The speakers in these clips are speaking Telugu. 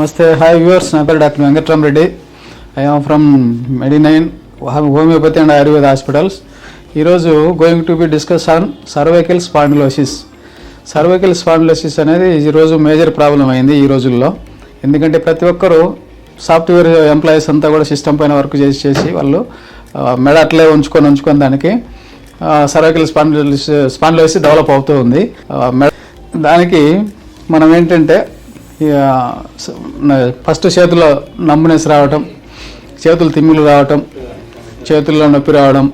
నమస్తే. హాయ్ వ్యూవర్స్ నా పేరు doctor Venkatram Reddy. I from Medinine homeopathy and Ayurveda hospitals ఈరోజు going to be discuss on cervical spondylosis cervical spondylosis అనేది ఈరోజు మేజర్ ప్రాబ్లం అయింది ఈ రోజుల్లో. ఎందుకంటే ప్రతి ఒక్కరూ సాఫ్ట్వేర్ ఎంప్లాయీస్ అంతా కూడా సిస్టమ్ పైన వర్క్ చేసి చేసి వాళ్ళు మెడ అట్లే ఉంచుకొని ఉంచుకొని దానికి సర్వైకల్ స్పాండిలోసిస్ స్పాండిలోసిస్ డెవలప్ అవుతూ ఉంది. మెడ దానికి మనం ఏంటంటే ఫస్ట్ చేతిలో నంబునెస్ రావటం చేతులు తిమ్మిలు రావటం చేతుల్లో నొప్పి రావడం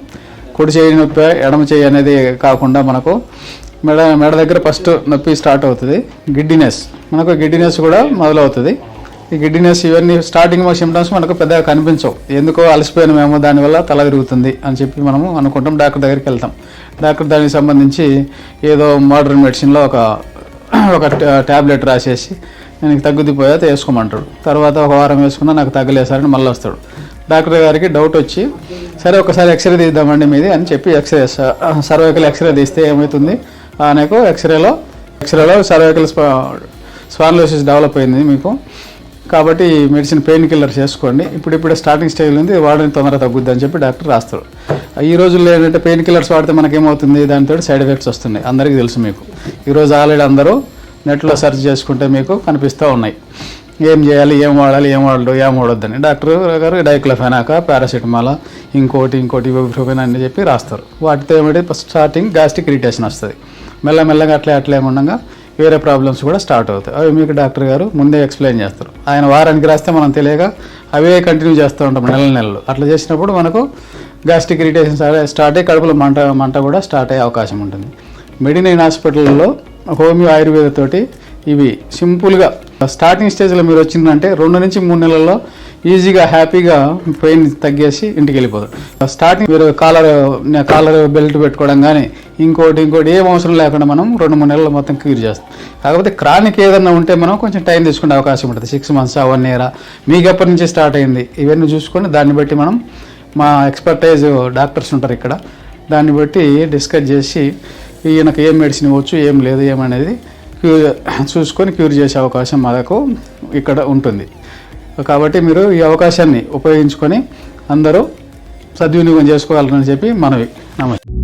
కుడి చేయి నొప్పి ఎడమ చేయి అనేది కాకుండా మనకు మెడ మెడ దగ్గర ఫస్ట్ నొప్పి స్టార్ట్ అవుతుంది. గిడ్డినెస్ మనకు గిడ్డినెస్ కూడా మొదలవుతుంది. ఈ గిడ్డినెస్ ఇవన్నీ స్టార్టింగ్ సిమ్టమ్స్ మనకు పెద్దగా కనిపించవు. ఎందుకో అలసిపోయినామేమో దానివల్ల తల తిరుగుతుంది అని చెప్పి మనము అనుకుంటాం. డాక్టర్ దగ్గరికి వెళ్తాం. డాక్టర్ దానికి సంబంధించి ఏదో మోడర్న్ మెడిసిన్లో ఒక ఒక ట్యాబ్లెట్ రాసేసి నేను తగ్గుదిపోయా వేసుకోమంటాడు తర్వాత ఒక వారం వేసుకున్నా నాకు తగ్గలేసారని మళ్ళీ వస్తాడు. డాక్టర్ గారికి డౌట్ వచ్చి సరే ఒకసారి ఎక్స్రే తీద్దామండి మీది అని చెప్పి ఎక్స్రే సర్వైకల్ ఎక్స్రే తీస్తే ఏమవుతుంది? ఆయనకు ఎక్స్రేలో ఎక్స్రేలో సర్వైకల్ స్పా స్పాన్లోసిస్ డెవలప్ అయింది మీకు. కాబట్టి మెడిసిన్ పెయిన్ కిల్లర్స్ వేసుకోండి ఇప్పుడు ఇప్పుడు స్టార్టింగ్ స్టేజ్లో ఉంది వాడని తొందరగా తగ్గుద్ది అని చెప్పి డాక్టర్ రాస్తాడు. ఈ రోజుల్లో ఏంటంటే పెయిన్ కిల్లర్స్ వాడితే మనకేమవుతుంది? దానితో సైడ్ ఎఫెక్ట్స్ వస్తున్నాయి. అందరికీ తెలుసు మీకు. ఈరోజు ఆల్రెడీ అందరూ నెట్లో సెర్చ్ చేసుకుంటే మీకు కనిపిస్తూ ఉన్నాయి. ఏం చేయాలి ఏం వాడాలి ఏం వాడదు ఏం వాడొద్దని. డాక్టర్ గారు డైక్లోఫెనాక పారాసిటమాల్ ఇంకోటి ఇంకోటి ఇబుప్రోఫెన్ అని చెప్పి రాస్తారు. వాటితో ఏమిటి? స్టార్టింగ్ గ్యాస్ట్రిక్ ఇరిటేషన్ వస్తుంది. మెల్లమెల్లగా అట్లే అట్లే ఉండగా వేరే ప్రాబ్లమ్స్ కూడా స్టార్ట్ అవుతాయి. అవి మీకు డాక్టర్ గారు ముందే ఎక్స్ప్లెయిన్ చేస్తారు. ఆయన వారానికి రాస్తే మనం తెలియక అవే కంటిన్యూ చేస్తూ ఉంటాం నెల నెలలు. అట్లా చేసినప్పుడు మనకు గ్యాస్ట్రిక్ ఇరిటేషన్ స్టార్ట్ అయ్యి కడుపులో మంట మంట కూడా స్టార్ట్ అయ్యే అవకాశం ఉంటుంది. మెడినైన్ హాస్పిటల్లో హోమియో ఆయుర్వేద తోటి ఇవి సింపుల్గా స్టార్టింగ్ స్టేజ్లో మీరు వచ్చిందంటే రెండు నుంచి మూడు నెలల్లో ఈజీగా హ్యాపీగా పెయిన్ తగ్గేసి ఇంటికి వెళ్ళిపోతారు. స్టార్టింగ్ మీరు కాలర్ కాలర్ బెల్ట్ పెట్టుకోవడం కానీ ఇంకోటి ఇంకోటి ఏం అవసరం లేకుండా మనం రెండు మూడు నెలలు మొత్తం క్యూర్ చేస్తాం. కాకపోతే క్రానిక్ ఏదన్నా ఉంటే మనం కొంచెం టైం తీసుకునే అవకాశం ఉంటుంది. Six months one year? మీకు ఎప్పటి నుంచి స్టార్ట్ అయింది? ఇవన్నీ చూసుకొని దాన్ని బట్టి మనం మా ఎక్స్పర్టైజ్ డాక్టర్స్ ఉంటారు ఇక్కడ. దాన్ని బట్టి డిస్కస్ చేసి ఈయనకు ఏం మెడిసిన్ ఇవ్వచ్చు ఏం లేదు ఏమనేది క్యూర్ చూసుకొని క్యూర్ చేసే అవకాశం మనకు ఇక్కడ ఉంటుంది. కాబట్టి మీరు ఈ అవకాశాన్ని ఉపయోగించుకొని అందరూ సద్వినియోగం చేసుకోవాలని చెప్పి మనవి. నమస్తే.